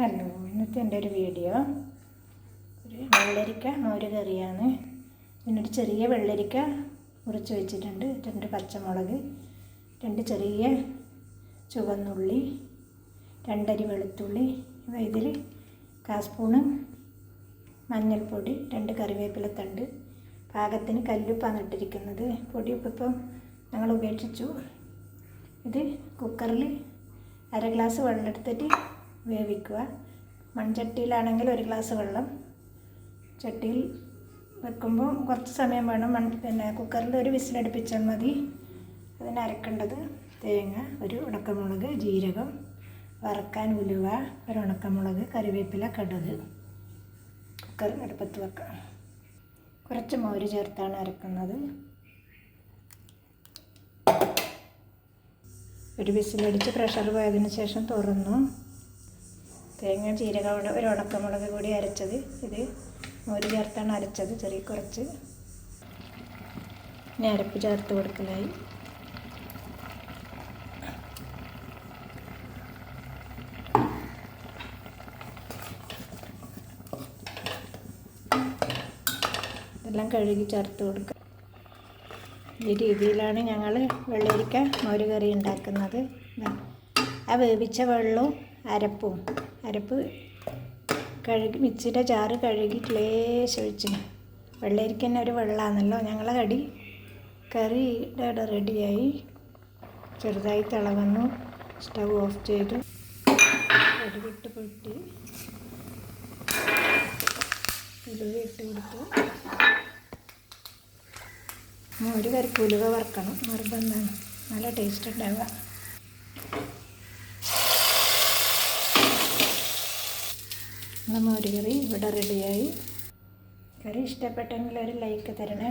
Hello ഇന്നത്തെ എന്റെ ഒരു വീഡിയോ. ഒരു വെള്ളരിക്ക മോര് കറിയാണ്. ഇതിനൊരു ചെറിയ വെള്ളരിക്ക മുറിച്ച് വെച്ചിട്ടുണ്ട്. രണ്ട് പച്ചമുളക് രണ്ട് ചെറിയ ചുവന്നുള്ളി രണ്ടരി വെളുത്തുള്ളി. ഇതിൽ കാസ്പൂണ് മഞ്ഞൾപ്പൊടി രണ്ട് കറിവേപ്പിലത്തണ്ട് പാകത്തിന് കല്ലുപ്പാണ് ഇട്ടിരിക്കുന്നത്. പൊടിയുപ്പിപ്പം ഞങ്ങൾ ഉപേക്ഷിച്ചു. ഇത് കുക്കറിൽ അര ഗ്ലാസ് വെള്ളം എടുത്തിട്ട് വേവിക്കുക. മൺചട്ടിയിലാണെങ്കിൽ ഒരു ഗ്ലാസ് വെള്ളം. ചട്ടിയിൽ വെക്കുമ്പോൾ കുറച്ച് സമയം വേണം. മൺ പിന്നെ കുക്കറിൽ ഒരു വിസിലടുപ്പിച്ചാൽ മതി. അതിന് അരക്കേണ്ടത് തേങ്ങ ഒരു ഉണക്കമുളക് ജീരകം വറക്കാൻ ഉലുവ ഒരു ഉണക്കമുളക് കറിവേപ്പില കടുക്. കുക്കർ അടുപ്പത്ത് വെക്കാം. കുറച്ച് മോര് ചേർത്താണ് അരക്കുന്നത്. ഒരു വിസിലടിച്ച് പ്രഷർ പോയതിന് ശേഷം തുറന്നു. തേങ്ങ ജീരകം കൂടെ ഒരു ഉണക്കമുളക് കൂടി അരച്ചത്. ഇത് മോര് ചേർത്താണ് അരച്ചത് ചെറിയ കുറച്ച്. ഇനി അരപ്പ് ചേർത്ത് കൊടുക്കലായി. ഇതെല്ലാം കഴുകി ചേർത്ത് കൊടുക്കുക ഈ രീതിയിലാണ് ഞങ്ങൾ വെള്ളരിക്ക മോര് കറി ഉണ്ടാക്കുന്നത്. ആ വേവിച്ച വെള്ളവും അരപ്പും. അരപ്പ് കഴുകി മിക്സിയുടെ ചാറ് കഴുകി ലേശം ഒഴിച്ച്. വെള്ളരിക്ക തന്നെ ഒരു വെള്ളമാണല്ലോ ഞങ്ങളെ കടി കറിയുടെ റെഡിയായി. ചെറുതായി തിളവന്നു. സ്റ്റവ് ഓഫ് ചെയ്തു. കടുകിട്ട് പൊട്ടി. ഉലുവ ഇട്ട് കൊടുത്തു. മോര് കറിക്ക് ഉലുവ വറക്കണം. നിർബന്ധമാണ്. നല്ല ടേസ്റ്റ് ഉണ്ടാവുക. നമ്മുടെ മോര് കറി ഇവിടെ റെഡിയായി കറി ഇഷ്ടപ്പെട്ടെങ്കിൽ ഒരു ലൈക്ക് തരണേ.